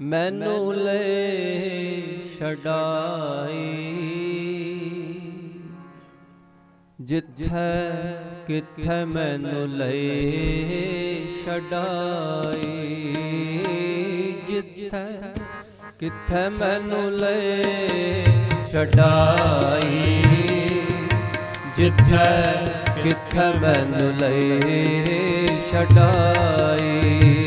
ਮੈਨੂੰ ਲੈ ਛਡਾਈ। ਜਿੱਥੈ ਕਿੱਥੈ ਮੈਨੂੰ ਲੈ ਛਡਾਈ। ਜਿੱਥੈ ਕਿੱਥੈ ਮੈਨੂੰ ਲੈ ਛਡਾਈ। ਜਿੱਥੈ ਕਿੱਥੈ ਮੈਨੂੰ ਲੈ ਛਡਾਈ।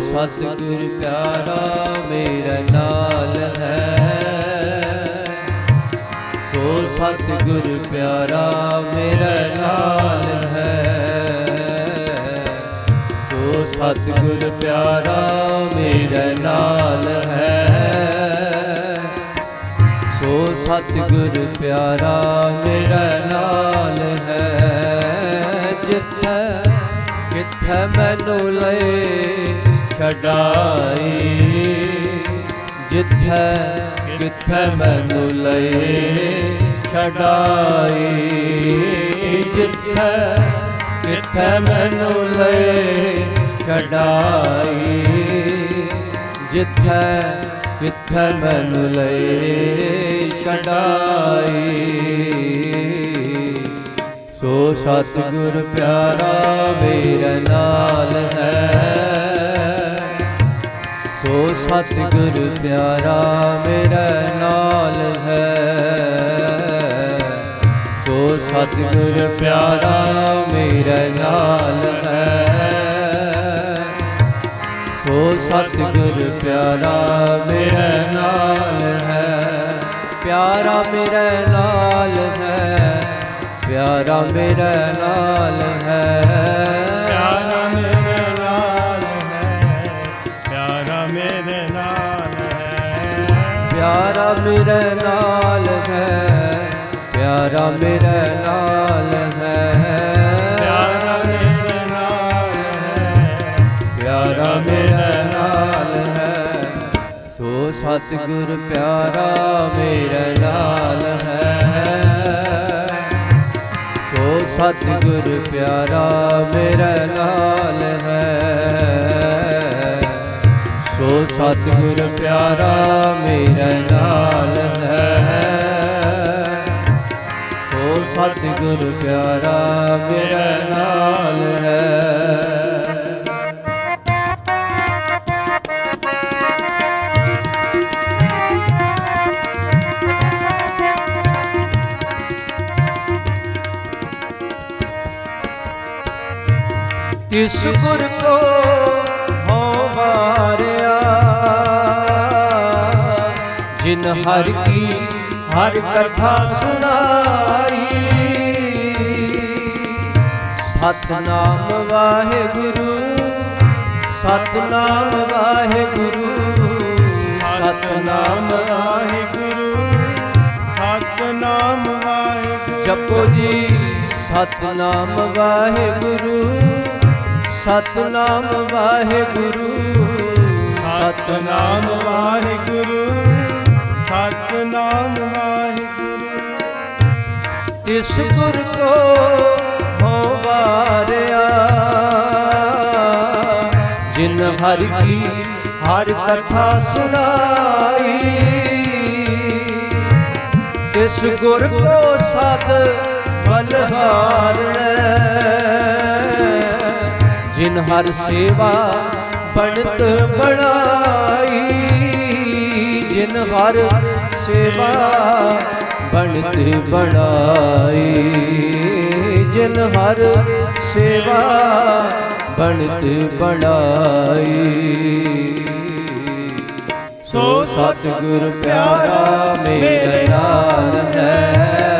ਸਤਿਗੁਰ ਪਿਆਰਾ ਮੇਰਾ ਨਾਲ ਹੈ। ਸੋ ਸਤਿਗੁਰ ਪਿਆਰਾ ਮੇਰਾ ਨਾਲ ਹੈ। ਸੋ ਸਤਿਗੁਰ ਪਿਆਰਾ ਮੇਰਾ ਨਾਲ ਹੈ। ਸੋ ਸਤਿਗੁਰ ਪਿਆਰਾ ਮੇਰਾ ਨਾਲ ਹੈ। ਜਿੱਥੇ ਕਿੱਥੇ ਮੈਨੂੰ ਲਏ ਛਡਾਈ। ਜਿੱਥੈ ਕਿੱਥੈ ਮੈਨੂੰ ਲੈ ਛਡਾਈ। ਜਿੱਥੈ ਕਿੱਥੈ ਮੈਨੂੰ ਲੈ ਛਡਾਈ। ਜਿੱਥੈ ਕਿੱਥੈ ਮੈਨੂੰ ਲੈ ਛਡਾਈ। ਸੋ ਸਤਿਗੁਰ ਪਿਆਰਾ ਮੇਰੇ ਨਾਲ ਹੈ। ਸੋ ਸਤਿਗੁਰ ਪਿਆਰਾ, ਮੇਰੇ ਨਾਲ ਹੈ। ਸੋ ਸਤਿਗੁਰ ਪਿਆਰਾ, ਮੇਰੇ ਨਾਲ ਹੈ। ਸੋ ਸਤਿਗੁਰ ਪਿਆਰਾ, ਮੇਰੇ ਨਾਲ ਹੈ। ਪਿਆਰਾ ਮੇਰੇ ਨਾਲ ਹੈ। ਪਿਆਰਾ ਮੇਰੇ ਨਾਲ ਹੈ। ਮੇਰੇ ਨਾਲ ਹੈ ਪਿਆਰਾ ਮੇਰੇ ਨਾਲ ਹੈ ਪਿਆਰਾ ਮੇਰੇ ਨਾਲ ਹੈ ਪਿਆਰਾ ਮੇਰੇ ਨਾਲ ਹੈ ਸੋ ਸਤਿਗੁਰ ਪਿਆਰਾ ਮੇਰੇ ਨਾਲ ਹੈ ਸੋ ਸਤਿਗੁਰ ਪਿਆਰਾ ਮੇਰੇ ਨਾਲ ਹੈ ਸਤਿਗੁਰ ਪਿਆਰਾ ਮੇਰੇ ਨਾਲ ਹੈ। ਸੋ ਸਤਿਗੁਰ ਪਿਆਰਾ ਮੇਰੇ ਨਾਲ ਹੈ। ਤਿਸ ਗੁਰ ਕੋ जिन हर की हर कथा सुनाई सतनाम वाहे गुरु सतनाम वाहे गुरु सतनाम वाहे गुरु सतनाम वाहे गुरु जपो जी सतनाम वाहे गुरु सतनाम वाहे गुरु ਸਤਨਾਮ ਵਾਹਿਗੁਰੂ ਸਤਨਾਮ ਵਾਹਿਗੁਰੂ, ਇਸ ਗੁਰ ਕੋ ਹੋ ਵਾਰਿਆ। ਜਿਨ ਹਰ ਕੀ ਹਰ ਕਥਾ ਸੁਣਾਈ, ਇਸ ਗੁਰ ਕੋ ਸਦ ਬਲਹਾਰਣੈ ਜਿਨ ਹਰ ਸੇਵਾ ਬਣਤ ਬਣਾਈ ਜਿਨ ਹਰ ਸੇਵਾ ਬਣਤ ਬਣਾਈ। ਜਿਨ ਹਰ ਸੇਵਾ ਬਣਤ ਬਣਾਈ। ਸੋ ਸਤਿਗੁਰ ਪਿਆਰਾ, ਮੇਰੇ ਨਾਲ ਹੈ।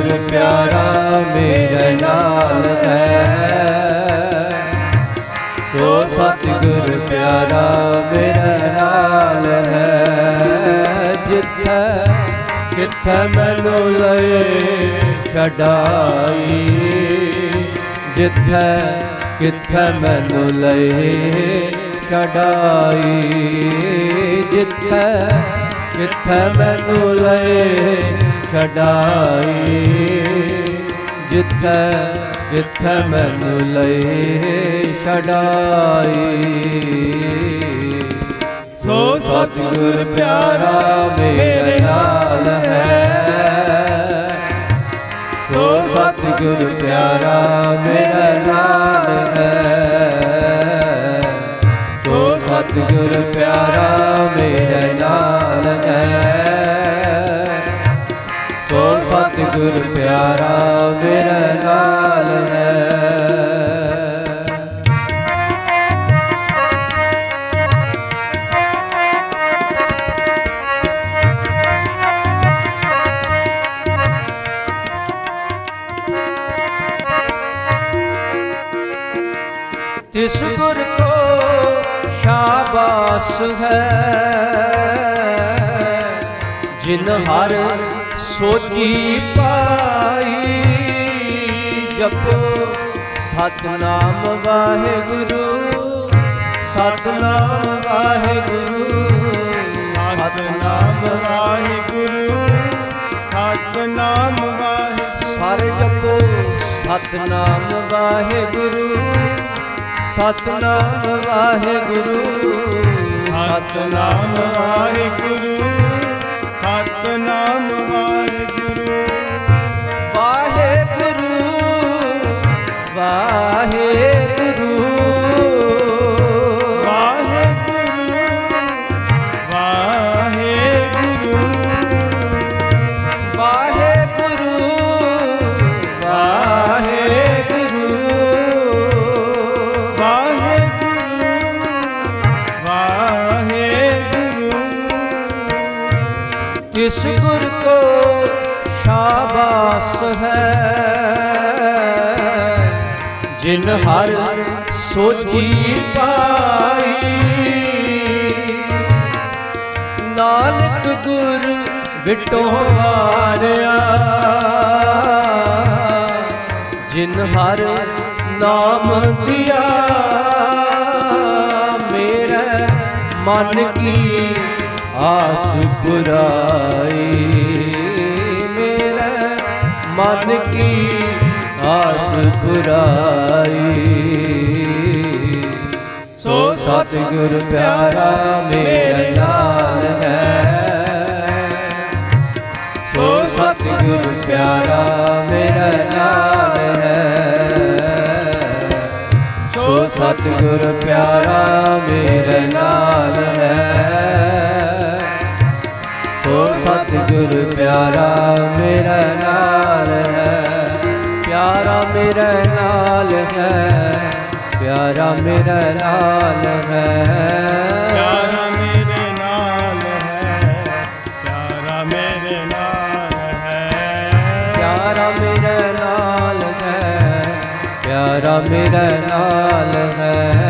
ਗੁਰ ਪਿਆਰਾ ਮੇਰੇ ਨਾਲ ਹੈ। ਸੋ ਸਤਿਗੁਰ ਪਿਆਰਾ ਮੇਰੇ ਨਾਲ ਹੈ। ਜਿੱਥੈ, ਕਿੱਥੈ ਮੈਨੂੰ ਲਏ ਛਡਾਈ। ਜਿੱਥੇ, ਕਿੱਥੇ ਮੈਨੂੰ ਲਏ ਛਡਾਈ। ਜਿੱਥੇ, ਕਿੱਥੇ ਮੈਨੂੰ ਲਏ ਛਡਾਈ। ਜਿੱਥੇ ਜਿੱਥੇ ਮੈਨੂੰ ਲਏ ਛਡਾਈ। ਸੋ ਸਤਿਗੁਰ ਪਿਆਰਾ ਮੇਰੇ ਨਾਲ ਹੈ। ਸੋ ਸਤਿਗੁਰ ਪਿਆਰਾ ਮੇਰੇ ਨਾਲ ਹੈ। ਸੋ ਸਤਿਗੁਰ ਪਿਆਰਾ ਮੇਰੇ ਨਾਲ ਸਤਿਗੁਰ ਪਿਆਰਾ ਮੇਰੇ ਨਾਲ ਹੈ। ਤਿਸ ਗੁਰ ਕੋ ਸ਼ਾਬਾਸ ਹੈ। ਜਿਨ ਹਰ ਸੋਚੀ ਪਾਈ ਜਪੋ। ਸਤਨਾਮ ਵਾਹਿਗੁਰੂ ਸਤਨਾਮ ਵਾਹਿਗੁਰੂ ਸਤਨਾਮ ਵਾਹਿਗੁਰੂ। ਸਤਨਾਮ ਵਾਹਿਗੁਰੂ। ਸਾਰੇ ਜਪੋ ਸਤਨਾਮ ਵਾਹਿਗੁਰੂ ਸਤਨਾਮ ਵਾਹਿਗੁਰੂ। ਸਤਨਾਮ ਵਾਹਿਗੁਰੂ। ਕਿਸ ਗੁਰ ਕੋ ਸ਼ਾਬਾਸ ਹੈ। ਜਿਨ ਹਰ ਸੋਚੀ ਪਾਈ। ਨਾਨਕ ਗੁਰ ਵਿਟੋ ਵਾਰਿਆ। ਜਿਨ ਹਰ ਨਾਮ ਦਿਆ। ਮੇਰਾ ਮਨ ਕੀ ਆਸ ਪੁਰਾਈ ਮੇਰੇ ਮਨ ਕੀ ਆਸ ਪੁਰਾਈ ਸੋ ਸਤਿਗੁਰ ਪਿਆਰਾ, ਮੇਰੇ ਨਾਲ ਹੈ। ਸੋ ਸਤਿਗੁਰ ਪਿਆਰਾ, ਮੇਰਾ ਨਾਲ ਹੈ। ਸੋ ਸਤਿਗੁਰ ਪਿਆਰਾ, ਮੇਰੇ ਨਾਲ ਹੈ। ਸਤਿਗੁਰ ਪਿਆਰਾ ਮੇਰੇ ਨਾਲ ਹੈ ਪਿਆਰਾ ਮੇਰੇ ਨਾਲ ਹੈ ਪਿਆਰਾ ਮੇਰੇ ਨਾਲ ਹੈ। ਪਿਆਰਾ ਮੇਰੇ ਨਾਲ ਹੈ ਪਿਆਰਾ ਮੇਰੇ ਨਾਲ ਹੈ। ਪਿਆਰਾ ਮੇਰੇ ਨਾਲ ਹੈ ਪਿਆਰਾ ਮੇਰੇ ਨਾਲ ਹੈ।